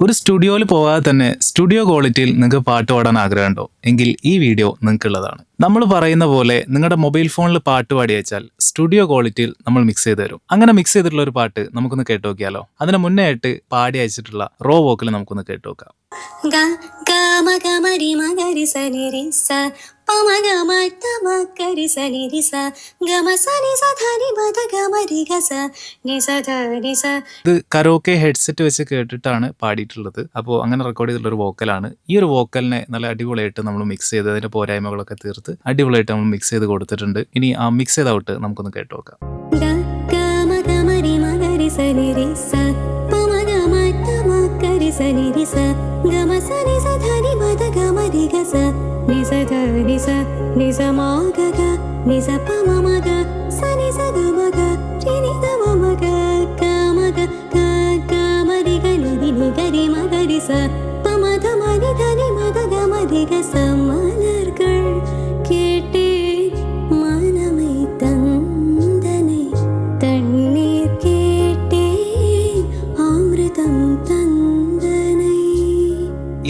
ഒരു സ്റ്റുഡിയോയിൽ പോകാതെ തന്നെ സ്റ്റുഡിയോ ക്വാളിറ്റിയിൽ നിങ്ങൾക്ക് പാട്ട് പാടാൻ ആഗ്രഹമുണ്ടോ എങ്കിൽ ഈ വീഡിയോ നിങ്ങൾക്കുള്ളതാണ്. നമ്മൾ പറയുന്ന പോലെ നിങ്ങളുടെ മൊബൈൽ ഫോണിൽ പാട്ട് പാടി വെച്ചാൽ സ്റ്റുഡിയോ ക്വാളിറ്റിയിൽ നമ്മൾ മിക്സ് ചെയ്ത് തരും. അങ്ങനെ മിക്സ് ചെയ്തിട്ടുള്ള ഒരു പാട്ട് നമുക്കൊന്ന് കേട്ട് നോക്കിയാലോ? അതിന് മുന്നേ ആയിട്ട് പാടി അയച്ചിട്ടുള്ള റോ വോക്കിൽ നമുക്കൊന്ന് കേട്ട് നോക്കാം. ഗ മ ഗ രി സ നി രി സ നി സ ധ നി മ ധ ഗ മ രി ഗ സ നി സ ധ നി സ ഇത് കരോക്കെ ഹെഡ്സെറ്റ് വെച്ച് കേട്ടിട്ടാണ് പാടിയിട്ടുള്ളത്. അപ്പോൾ അങ്ങനെ റെക്കോർഡ് ചെയ്തിട്ടുള്ള ഒരു വോക്കലാണ് ഈ ഒരു വോക്കലിനെ നല്ല അടിപൊളിയായിട്ട് നമ്മൾ മിക്സ് ചെയ്ത് അതിന്റെ പോരായ്മകളൊക്കെ തീർത്ത് അടിപൊളിയായിട്ട് നമ്മൾ മിക്സ് ചെയ്ത് കൊടുത്തിട്ടുണ്ട്. ഇനി ആ മിക്സ് ചെയ്ത ഔട്ട് നമുക്കൊന്ന് കേട്ട് നോക്കാം. ഗ ഗ മ ഗ മ രി മ ഗ രി സ നി രി സ. പ മ ഗ മ ത മ ഗ രി സ നി രി സ. ഗ മ സ നി സ ധ നി മ ധ ഗ മ രി ഗ സ നി സ ധ നി സ നി സ മ ഗ ी पामाग सि नि गि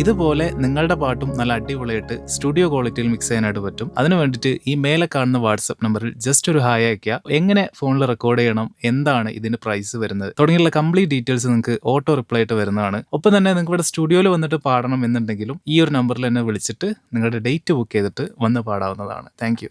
ഇതുപോലെ നിങ്ങളുടെ പാട്ടും നല്ല അടിപൊളിയായിട്ട് സ്റ്റുഡിയോ ക്വാളിറ്റിയിൽ മിക്സ് ചെയ്യാനായിട്ട് പറ്റും. അതിന് വേണ്ടിയിട്ട് ഈ മേലെ കാണുന്ന വാട്സപ്പ് നമ്പറിൽ ജസ്റ്റ് ഒരു ഹായ് അയക്കുക എങ്ങനെ ഫോണിൽ റെക്കോർഡ് ചെയ്യണം? എന്താണ് ഇതിന്റെ പ്രൈസ് വരുന്നത്? തുടങ്ങിയുള്ള കംപ്ലീറ്റ് ഡീറ്റെയിൽസ് നിങ്ങൾക്ക് ഓട്ടോ റിപ്ലൈ ആയിട്ട് വരുന്നതാണ്. ഒപ്പം തന്നെ നിങ്ങൾക്ക് ഇവിടെ സ്റ്റുഡിയോയിൽ വന്നിട്ട് പാടണം എന്നുണ്ടെങ്കിലും ഈ ഒരു നമ്പറിൽ എന്നെ വിളിച്ചിട്ട് നിങ്ങളുടെ ഡേറ്റ് ബുക്ക് ചെയ്തിട്ട് വന്ന് പാടാവുന്നതാണ്. താങ്ക്